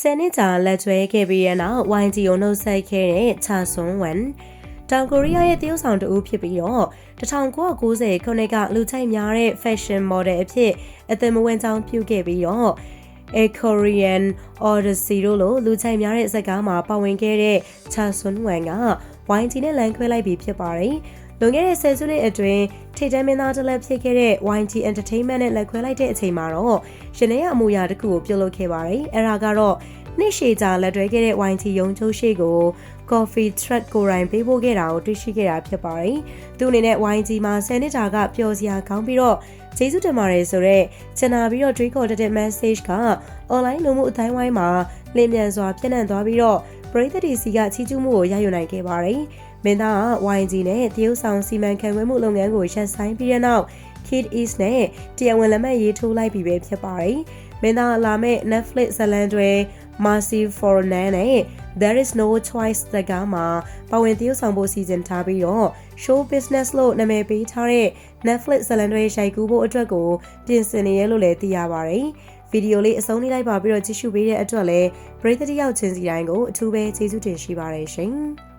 ဆယ်နှစ်ကြာလက်ကျွဲခဲ့ပြီးတဲ့နောက် YG ကိုနှုတ်ဆက်ခဲ့တဲ့ချာဆွန်ဝန်တောင်ကိုရီးယားရဲ့တရုတ်ဆောင်တူဖြစ်ပြီးတော့1990ခုနှစ်ကလူချိုက်များတဲ့ fashion model အဖြစ်အသက်မဝင်ကြောင်းပြုခဲ့ပြီးတော့ A Korean Odyssey တို့လိုလူချိုက်များတဲ့ဇာတ်ကားမှာပါဝင်ခဲ့တဲ့ချာဆွန်ဝန်က YG နဲ့လမ်းခွဲလိုက်ပြီးဖြစ်ပါတယ်။ လွန်ခဲ့တဲ့ဆယ်စုနှစ်အတွင်းထိတ်တန်းမင်းသားတစ်လက်ဖြစ်ခဲ့တဲ့ YG Entertainment နဲ့လက်ခွဲလိုက်တဲ့အချိန်မှာတော့ရှင်နေရအမူအရာတစ်ခုကိုပြုတ်လုပ်ခဲ့ပါတယ်။အဲဒါကတော့နှစ်ရှည်ကြာလက်တွဲခဲ့တဲ့ YG ရုံချိုးရှိကို Coffee Truck ကိုယ်တိုင်ပေးပို့ခဲ့တာကိုတွေ့ရှိခဲ့တာဖြစ်ပါတယ်။သူအနေနဲ့ YG မှာ10နှစ်တာကပျော်စရာကောင်းပြီးတော့ကျေးဇူးတင်ပါတယ်ဆိုတော့ချင်နာပြီးတော့တွေးခေါ်တတဲ့ message က online လူမှုအတိုင်းဝိုင်းမှာလင်းမြန်စွာပြန့်နှံ့သွားပြီးတော့ပရိသတ်တွေစီကချီးကျူးမှုကိုရယူနိုင်ခဲ့ပါတယ်။ မင်းသားက YG နဲ့တရုတ်ဆောင်စီမံခန့်ခွဲမှုလုပ်ငန်းကိုရပ်ဆိုင်းပြီးတဲ့နောက် Kid East နဲ့တရားဝင်လက်မှတ်ရေးထိုးလိုက်ပြီးပဲဖြစ်ပါတယ်။မင်းသားလာမဲ့ Netflix ဇာတ်လမ်းတွေ Mercy for Nan နဲ့ There is no choice ဇာတ်ကားမှာပါဝင်တရုတ်ဆောင်ဖို့စီစဉ်ထားပြီးတော့ show business လို့နာမည်ပေးထားတဲ့ Netflix ဇာတ်လမ်းတွေရိုက်ကူးဖို့အတွက်ကိုပြင်ဆင်နေရလို့လည်းသိရပါတယ်။ဗီဒီယိုလေးအဆုံးလေးလိုက်ပါပြီးတော့ကြည့်ရှုပေးတဲ့အတွက်လည်းပရိသတ်တယောက်ချင်းစီတိုင်းကိုအထူးပဲကျေးဇူးတင်ရှိပါတယ်ရှင်။